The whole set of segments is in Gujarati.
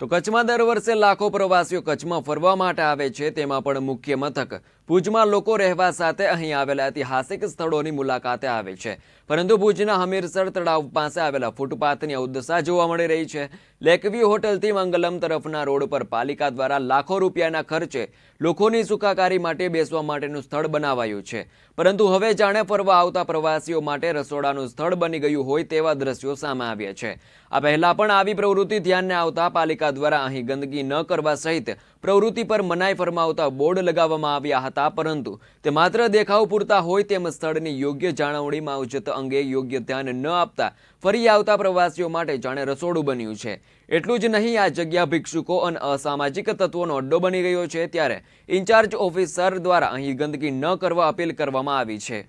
તો કચ્છમાં દર વર્ષે લાખો પ્રવાસીઓ કચ્છમાં ફરવા માટે આવે છે, તેમાં પણ મુખ્ય મથક ભુજમાં લોકો રહેવા સાથે અહીં આવેલા ઐતિહાસિક સ્થળોની મુલાકાતે આવે છે. પરંતુ ભુજના હમીરસર તળાવ પાસે આવેલા ફૂટપાથની અવદશા જોવા મળી રહી છે. લેકવ્યુ હોટલથી મંગલમ તરફના રોડ પર પાલિકા દ્વારા લાખો રૂપિયાના ખર્ચે લોકોની સુખાકારી માટે બેસવા માટેનું સ્થળ બનાવાયું છે. પરંતુ હવે જાણે ફરવા આવતા પ્રવાસીઓ માટે રસોડાનું સ્થળ બની ગયું હોય તેવા દ્રશ્યો સામે આવ્યા છે. આ પહેલા પણ આવી પ્રવૃત્તિ ધ્યાને આવતા પાલિકા દ્વારા અહીં ગંદકી ન કરવા સહિત પ્રવૃત્તિ પર મનાઈ ફરમાવતા બોર્ડ લગાવવામાં આવ્યા હતા, પરંતુ તે માત્ર દેખાવ પૂરતા હોય તેમ સ્થળની યોગ્ય જાળવણી માવજત અંગે યોગ્ય ધ્યાન ન આપતા ફરી આવતા પ્રવાસીઓ માટે જાણે રસોડું બન્યું છે. એટલું જ નહીં, આ જગ્યા ભિક્ષુકો અને અસામાજિક તત્વોનો અડ્ડો બની ગયો છે, ત્યારે ઇન્ચાર્જ ઓફિસર દ્વારા અહીં ગંદકી ન કરવા અપીલ કરવામાં આવી છે.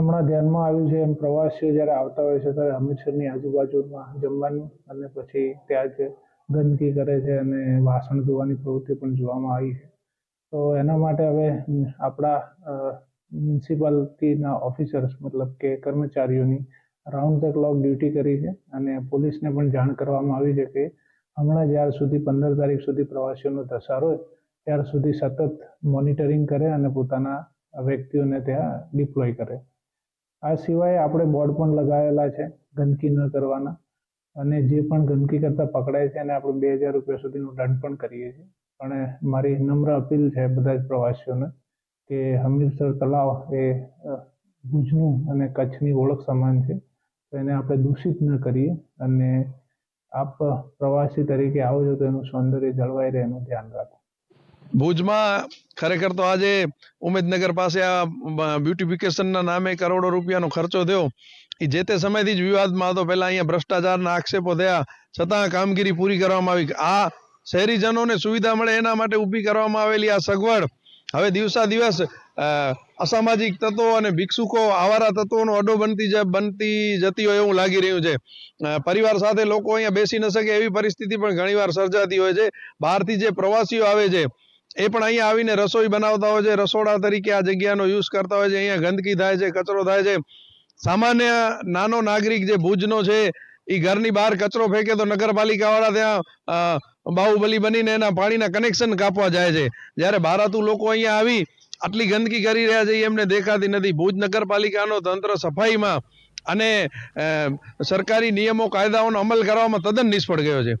હમણાં ધ્યાનમાં આવ્યું છે એમ પ્રવાસીઓ જ્યારે આવતા હોય છે ત્યારે હમીરસરની આજુબાજુમાં જમવાનું અને પછી ત્યાં જ ગંદકી કરે છે અને વાસણ ધોવાની પ્રવૃત્તિ પણ જોવામાં આવી છે. તો એના માટે હવે આપણા મ્યુનિસિપાલિટીના ઓફિસર્સ મતલબ કે કર્મચારીઓની રાઉન્ડ ધ ક્લોક ડ્યુટી કરી છે અને પોલીસને પણ જાણ કરવામાં આવી છે કે હમણાં જ્યાર સુધી પંદર તારીખ સુધી પ્રવાસીઓનો ધસારો હોય, ત્યાર સુધી સતત મોનિટરિંગ કરે અને પોતાના વ્યક્તિઓને ત્યાં ડિપ્લોય કરે. આ સિવાય આપણે બોર્ડ પણ લગાવેલા છે ગંદકી ન કરવાના. અને જે પણ ગંદકી કરતા પકડાય છે એને આપણે બે હજાર રૂપિયા સુધીનું દંડ પણ કરીએ છીએ. પણ મારી નમ્ર અપીલ છે બધા જ પ્રવાસીઓને કે હમીરસર તળાવ એ ભુજનું અને કચ્છની ઓળખ સમાન છે. તો એને આપણે દૂષિત ન કરીએ અને આપ પ્રવાસી તરીકે આવો છો તો એનું સૌંદર્ય જળવાઈ રહે એનું ધ્યાન રાખો. ભુજમાં ખરેખર તો આજે ઉમેદનગર પાસે આ બ્યુટિફિકેશનના નામે કરોડો રૂપિયાનો ખર્ચો થયો. એ જે તે સમયથી જ વિવાદમાં હતો. પહેલાં અહીંયા ભ્રષ્ટાચારના આક્ષેપો થયા. છતાં કામગીરી પૂરી કરવામાં આવી. આ શહેરીજનોને સુવિધા મળે એના માટે ઊભી કરવામાં આવેલી આ સગવડ. હવે દિવસા દિવસ અસામાજિક તત્વો અને ભિક્ષુકો આવારા તત્વોનો અડો બનતી બનતી જતી હોય એવું લાગી રહ્યું છે. પરિવાર સાથે લોકો અહીંયા બેસી ન શકે એવી પરિસ્થિતિ પણ ઘણીવાર સર્જાતી હોય છે. બહારથી જે પ્રવાસીઓ આવે છે એ પણ અહીંયા આવીને રસોઈ બનાવતા હોય છે. રસોડા તરીકે આ જગ્યાનો યુઝ કરતા હોય છે. અહીંયા ગંદકી થાય છે, કચરો થાય છે. સામાન્ય નાનો નાગરિક જે ભુજનો છે એ ઘરની બહાર કચરો ફેંકે તો નગરપાલિકાવાળા ત્યાં બાહુબલી બનીને એના પાણીના કનેક્શન કાપવા જાય છે. જ્યારે ભારતું લોકો અહીંયા આવી, આટલી ગંદકી કરી રહ્યા છે એમને દેખાતી નથી. ભુજ નગરપાલિકાનો તંત્ર સફાઈમાં અને સરકારી નિયમો, કાયદાઓનો અમલ કરવામાં તદ્દન નિષ્ફળ ગયો છે.